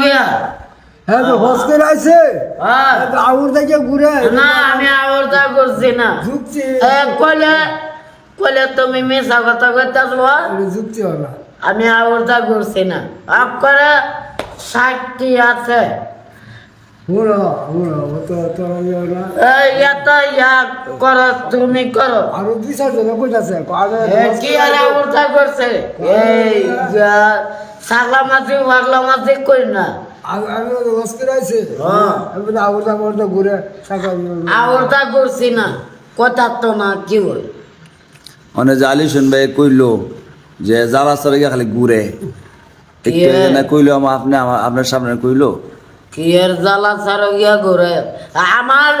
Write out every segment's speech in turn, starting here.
গিয়া। হ্যাঁ তো হস আছে হ্যাঁ। আউর থেকে ঘুরে না আমি আবর্তা করছি না। কইলে কইলে তুমি মিশা কথা করতে যুক্তি হলো আমি করছি না। আপ করে ষাটটি আছে। হুড়ো হুড়ো ও তো তো না। এই এত ইয়া করো তুমি করো। আরও দুই চারজনে কইতাছে আগে কি আর করছে? এই ছাগলা কই না? হ্যাঁ। হয় যে আলী ভাই কইলো যে জ্বালা চলে গিয়ে খালি ঘুরে ইয়ে। কইলো আমার আপনি আমার আপনার সামনে কইলো কি এর জ্বালা ছাড়া গিয়া ঘুরে। আমার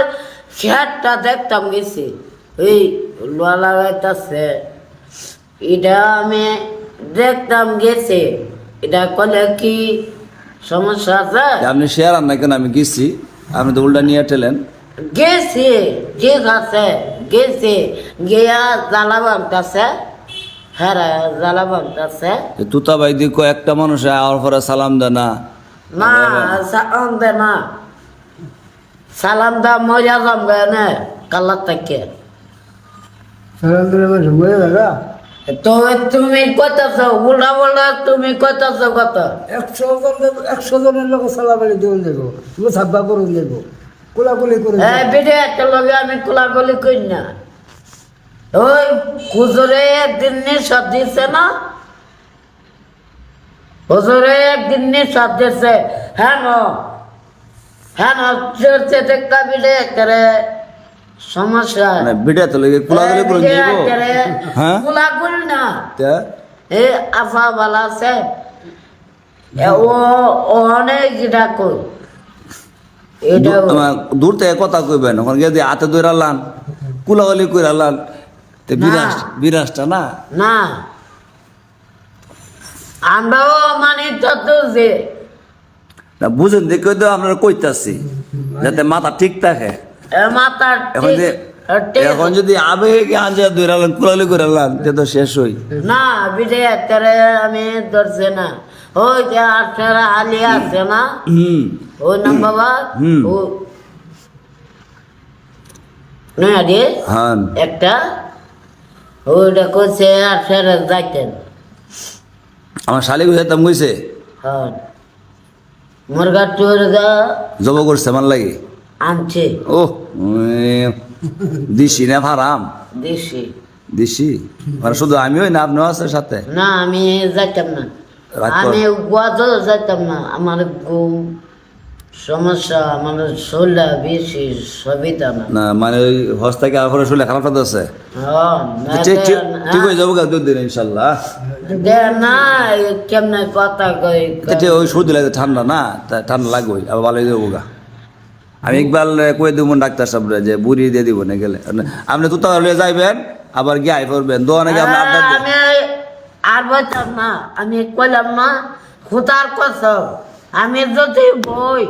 খেটটা দেখতাম গেছি। এই লোয়া লাগাইতেছে। এটা আমি দেখতাম গেছে। এটা কলে কি সমস্যা আছে? আপনি শেয়ার আন না কেন? আমি গেছি। আপনি তো উল্টা নিয়ে টেলেন গেছে ঠিক আছে গেছে। গিয়া জ্বালা বানতেছে। হ্যাঁ জ্বালা বানতেছে। তুতা ভাই দিয়ে কয়েকটা মানুষ আর পরে সালাম দেয় না। না সালাম দে না। সালাম দা মজা যাম গে কাল্লা থেকে সারান্তরে মানে ঘুরে দাদা তো তুমি কইতাছ উল্টা উল্টা তুমি কইতাছ কত একশো জন একশো জনের লোক সালাবালি দেবেন দেবো তুমি সাব্বা করুন দেবো কোলাকুলি করে এই বিড়ে একটা লগে আমি কোলাগুলি কই না। ওই হুজুরে একদিন নিঃশ্বাস দিছে না হুজুরে একদিন নিঃশ্বাস দিছে হ্যাঁ হ্যাঁ চড়ছে দেখতা বিড়ে করে সমস্যা। মানে তো লেগে দিব হ্যাঁ? কোলাগুলি না। তা? এ আফা বালা আছে ও অনেক কই। দূর- থেকে কথা কইবেন ওখানে গিয়ে হাতে ধরে আনলাম কুলাগুলি করে তো বিরাস বিরাসটা না? না। আমরাও মানে তত যে না বুঝেন দেখে তো আপনারা কইতাছি যাতে মাথা ঠিক থাকে। মাতার এখন যে এখন যদি আবেগে আনছে ধরে আনলাম কুলাগুলি করে আনলাম তে তো শেষ হই। না বিজে করে আমি ধরছে না। ওই যে আঠারা আলি আছে না? হুম। ওই নাম বাবা? হুম। ও নয়া রে হ্যাঁ। একটা? ওইটা করছে আঠারা যাইতেন। আমার শালিক হইতাম কইছে হ্যাঁ। টুরগা জব করছে আমার লাগে। আনছে। ও দিশি না ফারাম? দিশি। দিশি? মানে শুধু আমিও না আপনিও আছে সাথে? না আমি যাইতাম না। আমি গোয়া যাইতাম না আমার ঘুম সমস্যা শোলা বেশি সবিতা না না মানে ওই আবার শুলে আছে? হ্যাঁ, ঠিক হয়ে যাব গা দুদিন ইনশাল্লাহ। দে না কেমনে কথা কই ওই সর্দি লাগে ঠান্ডা না ঠান্ডা লাগবে আবার ভালো হয়ে যাব গা। আমি একবার কয়ে দেবো ডাক্তার সাহেবরা যে বুড়ি দিয়ে দিব না গেলে। আপনি তো তাহলে যাইবেন আবার গিয়ে আই করবেন দোকানে গিয়ে আপনি আড্ডা আমি আর বলতাম না আমি কইলাম না খুতার কসম আমি যদি বই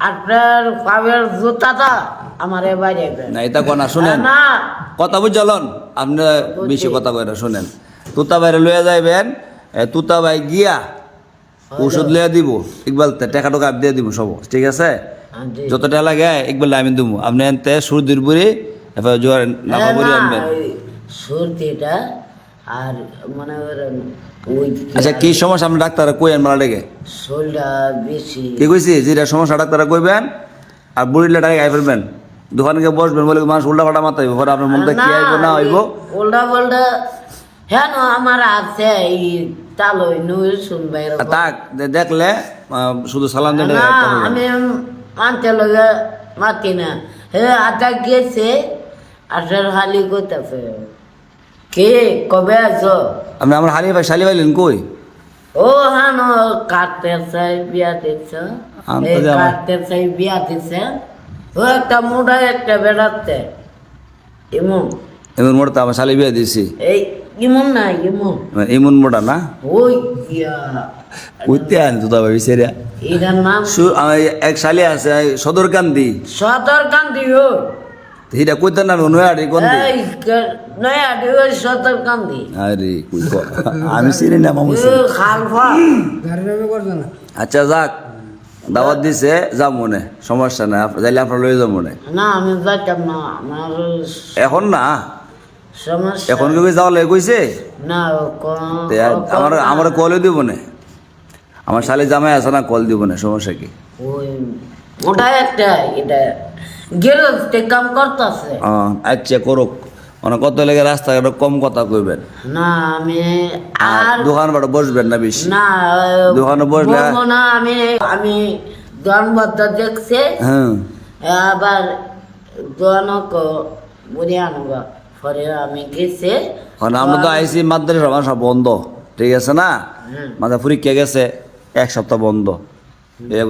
আপনার পাবের জুতাটা আমার বাইরে না এটা কোনা শুনেন। কথা বুঝলন? আপনি বেশি কথা না শুনেন। তুতা বাইরে লইয়া যাইবেন তুতা ভাই গিয়া ওষুধ লইয়া দিব ইকবাল টাকা টাকা দিয়ে দিব সব ঠিক আছে। যত টাকা লাগে ইকবাল আমি দিব আপনি এনতে সুরদির বুড়ি এবার জোয়ার নাফা আনবেন। সর্দিটা আর মনে করেন ওই আচ্ছা কি সমস্যা? আপনি ডাক্তার কইেন মারা ডেকে শোলটা বেশি কি কইছি? যেটা সমস্যা ডাক্তার কইবেন আর বুড়িলে টাকা গাই ফেলবেন। দোকানে গিয়ে বসবেন বলে মানুষ উল্টা পাল্টা মাথা হইব পরে আপনার মনটা কি আইব না হইব উল্টা পাল্টা হ্যাঁ আমার আছে এই তালই নই শুনবে তাক দেখলে শুধু সালাম না আমি মানতে লগে মাতি না। হে আটা গেছে আটার হালি করতেছে কে? কবে আছো? আমি আমার হালি ভাই শালি ভাইলেন কই? ও হ্যাঁ ন কাটতে চাই বিয়া দিচ্ছে। কাটতে চাই বিয়া দিচ্ছে। ও একটা মোটা একটা বেড়াতে ইমন। এমন মোটা তো আমার শালি বিয়া দিছি এই ইমন না ইমন। এমন মোটা না? ওই উঠতে আনি তো তবে সেরিয়া এটার নাম? এক শালি আছে সদর কান্দি সদর কান্দি ও হিটা কইতেন না নয়াড়ি কোন দিক? এই কে- নয়া ডিওর সতর কান্দি আরে কই ক- আমি চিনি না মামু। খালফা। না। আচ্ছা যাক। দাওয়াত দিছে যাম মনে। সমস্যা নাই আপ- যাইলে আপনার লয়ে যাব মনে। না আমি যাইতাম না আমার এখন না? সমস্যা এখন কি যাওয়া লাগে কইছে? না আমার আমার কলে দিব না আমার শালি জামাই আছে না কল দিব না সমস্যা কি? ওই ওটা একটা এটা গেরস্তে কাম করতেছে। আচ্ছা করুক। মানে কত লেগে রাস্তাঘাট কম কথা কইবেন? না আমি আর দোকান বাড়ি বসবেন না বেশি? না দোকানে বসলে- না আমি আমি দেখছে। হ্যাঁ। আবার দোয়ানক বুড়ি আনবা। পরে আমি গেছে। মানে আমরা তো আইসি মাদ্রাসা বন্ধ ঠিক আছে না। মাথা পরীক্ষা গেছে এক সপ্তাহ বন্ধ।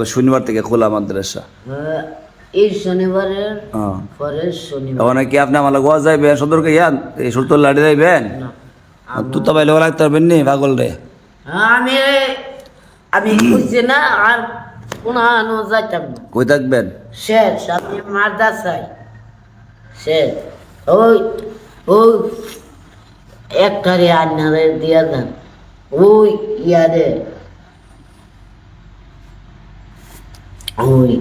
শনিবার থেকে খোলা মাদ্রাসা। এই শনিবারের হ্যাঁ পরে শনিবার। ওখানে কি আপনি আমার গোয়া যাইবেন? সদরকে ইয়ান? এই সুরতল লাড়ি যাইবেন? না। তুতা বাইলে লাগতে পারবেন নি পাগল রে? আমি আমি খুঁজছি না আর কোনো যাইতাম না। কই থাকবেন? শেষ আপনি মাদ্রাসায়। শেষ ওই ওই একটারে আন্নারে দিয়া দেন। ওই ইয়ারে। ওই।